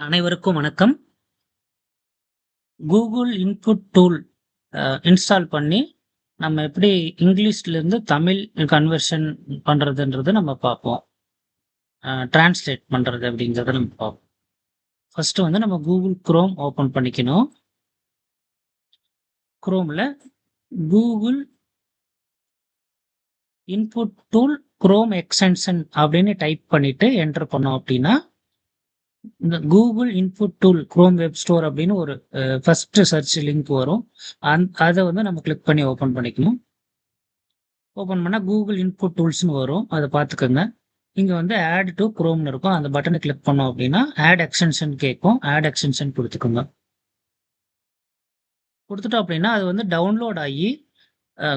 அனைவருக்கும் வணக்கம். Google input tool install பண்ணி, நம்ம எப்படி இங்கிலீஷ்லேருந்து தமிழ் கன்வர்ஷன் பண்ணுறதுன்றது நம்ம பார்ப்போம். ட்ரான்ஸ்லேட் டிரான்ஸ்லேட் பண்றது அப்படிங்கிறத நம்ம பார்ப்போம். ஃபஸ்ட்டு வந்து நம்ம கூகுள் குரோம் ஓப்பன் பண்ணிக்கணும். குரோமில் Google input tool Chrome extension அப்படின்னு டைப் பண்ணிவிட்டு என்டர் பண்ணோம் அப்படின்னா, இந்த Google input tool Chrome web store அப்படின்னு ஒரு ஃபர்ஸ்ட் சர்ச் லிங்க் வரும். அந் அதை வந்து நம்ம கிளிக் பண்ணி ஓப்பன் பண்ணிக்கணும். ஓப்பன் பண்ணால் கூகுள் இன்புட் டூல்ஸ்னு வரும். அதை பார்த்துக்கோங்க இங்கே வந்து ஆட் டு குரோம்னு இருக்கும். அந்த பட்டனை கிளிக் பண்ணோம் அப்படின்னா, ஆட் எக்ஸ்டென்ஷன் கேட்கும். ஆட் எக்ஸ்டென்ஷன் கொடுத்துக்கோங்க கொடுத்துட்டோம் அப்படின்னா, அது வந்து டவுன்லோட் ஆகி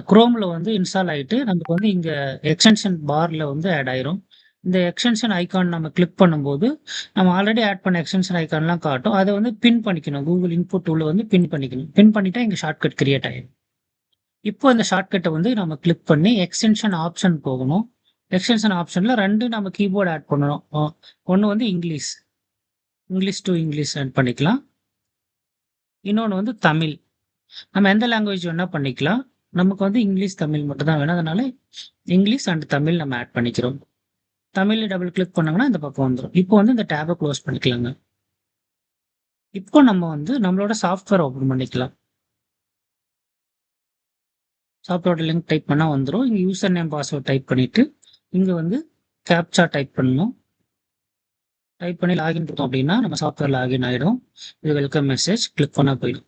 குரோமில் குரோம்ல வந்து இன்ஸ்டால் ஆகிட்டு நமக்கு வந்து இங்கே எக்ஸ்டென்ஷன் பாரில் வந்து ஆட் ஆயிரும். இந்த எக்ஸ்டென்ஷன் ஐக்கான் நம்ம கிளிக் பண்ணும்போது, நம்ம ஆல்ரெடி ஆட் பண்ண எக்ஸ்டென்ஷன் ஐக்கான்லாம் காட்டும். அதை வந்து பின் பண்ணிக்கணும். கூகுள் இன்புட் டூல்ல வந்து பின் பண்ணிக்கணும். பின் பண்ணிட்டா இங்கே ஷார்ட்கட் கிரியேட் ஆயிரும். இப்போ அந்த ஷார்ட்கட்டை வந்து நம்ம கிளிக் பண்ணி எக்ஸ்டென்ஷன் ஆப்ஷன் போகணும். எக்ஸ்டென்ஷன் ஆப்ஷனில் ரெண்டு நம்ம கீபோர்டு ஆட் பண்ணணும். ஒன்று வந்து English. English to English add பண்ணிக்கலாம். இன்னொன்று வந்து தமிழ். நம்ம எந்த லாங்குவேஜ் வேணால் பண்ணிக்கலாம். நமக்கு வந்து இங்கிலீஷ், தமிழ் மட்டும் தான் வேணும். அதனால இங்கிலீஷ் அண்ட் தமிழ் நம்ம ஆட் பண்ணிக்கிறோம். தமிழில் டபுள் கிளிக் பண்ணாங்கன்னா இந்த பக்கம் வந்துடும் இப்போ வந்து இந்த டேபை க்ளோஸ் பண்ணிக்கலாங்க. இப்போ நம்ம வந்து நம்மளோட சாஃப்ட்வேர் ஓப்பன் பண்ணிக்கலாம். சாஃப்ட்வேரோட லிங்க் டைப் பண்ணால் வந்துடும் இங்கே யூசர் நேம், பாஸ்வேர்ட் டைப் பண்ணிவிட்டு இங்கே வந்து கேப்சா டைப் பண்ணணும். டைப் பண்ணி லாகின் கொடுத்தோம் அப்படின்னா, நம்ம சாஃப்ட்வேர் லாகின் ஆகிடும் இது வெல்கம் மெசேஜ் கிளிக் பண்ணால் போயிடும்.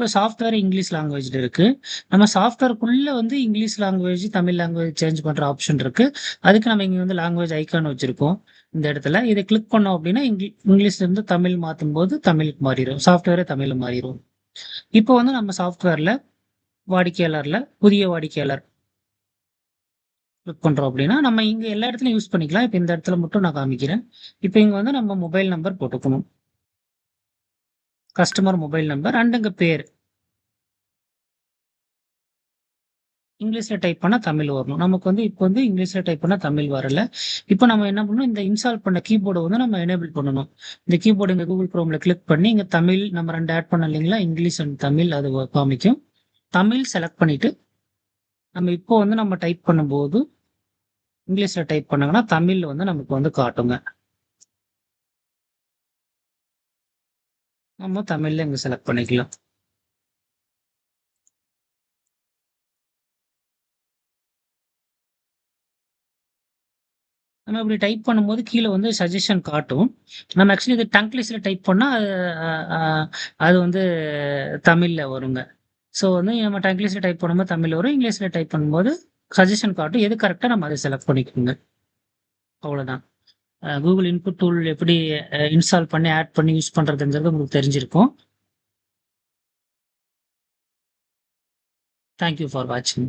இப்போ சாஃப்ட்வேர் இங்கிலீஷ் லாங்குவேஜ்ல இருக்கு. நம்ம சாஃப்ட்வேர்க்குள்ள வந்து English language, Tamil language change பண்ணுற ஆப்ஷன் இருக்கு. அதுக்கு நம்ம இங்கே வந்து லாங்குவேஜ் ஐகான் வச்சிருக்கோம். இந்த இடத்துல. இதை கிளிக் பண்ணோம் அப்படின்னா, இங்கி இங்கிலீஷ்லருந்து தமிழ் மாத்தும்போது தமிழுக்கு மாறிடும் சாஃப்ட்வேரே தமிழ் மாறிரும். இப்போ வந்து நம்ம சாஃப்ட்வேர்ல வாடிக்கையாளர்ல புதிய வாடிக்கையாளர் கிளிக் பண்றோம் அப்படின்னா, நம்ம இங்கே எல்லா இடத்துலயும் யூஸ் பண்ணிக்கலாம். இப்போ இந்த இடத்துல மட்டும் நான் காமிக்கிறேன். இப்போ இங்கே வந்து நம்ம மொபைல் நம்பர் போட்டுக்கணும். கஸ்டமர் மொபைல் நம்பர் அண்ட் இங்க பேர். இங்கிலீஷில் டைப் பண்ணால் தமிழ் வரணும். நமக்கு வந்து இப்போ வந்து இங்கிலீஷில் டைப் பண்ணால் தமிழ் வரல. இப்போ நம்ம என்ன பண்ணணும், இந்த இன்ஸ்டால் பண்ண கீபோர்டை வந்து நம்ம எனேபிள் பண்ணணும். இந்த கீபோர்டு இங்கே கூகுள் குரோம்ல கிளிக் பண்ணி, இங்கே தமிழ் நம்ம ரெண்டு ஆட் பண்ண இல்லைங்களா? இங்கிலீஷ் அண்ட் தமிழ் அது வ காமிக்கும். தமிழ் செலக்ட் பண்ணிவிட்டு நம்ம இப்போ வந்து நம்ம டைப் பண்ணும்போது, இங்கிலீஷில் டைப் பண்ணாங்கன்னா தமிழில் வந்து நமக்கு வந்து காட்டுங்க. நம்ம தமிழ்ல இங்க செலக்ட் பண்ணிக்கலாம். நம்ம இப்படி டைப் பண்ணும்போது கீழே வந்து சஜஷன் காட்டும். நம்ம ஆக்சுவலி இது டங்க்லீஷில் டைப் பண்ணால் அது அது வந்து தமிழில் வருங்க. ஸோ வந்து நம்ம டங்க்லீஷில் டைப் பண்ணும்போது தமிழ் வரும். இங்கிலீஷில் டைப் பண்ணும்போது சஜஷன் காட்டும். எது கரெக்டாக நம்ம அதை செலக்ட் பண்ணிக்கோங்க. அவ்வளோதான். கூகுள் இன்புட் டூல் எப்படி இன்ஸ்டால் பண்ணி, ஆட் பண்ணி யூஸ் பண்ணுறதுங்கிறது உங்களுக்கு தெரிஞ்சிருக்கும். தேங்க் யூ ஃபார் வாட்சிங்.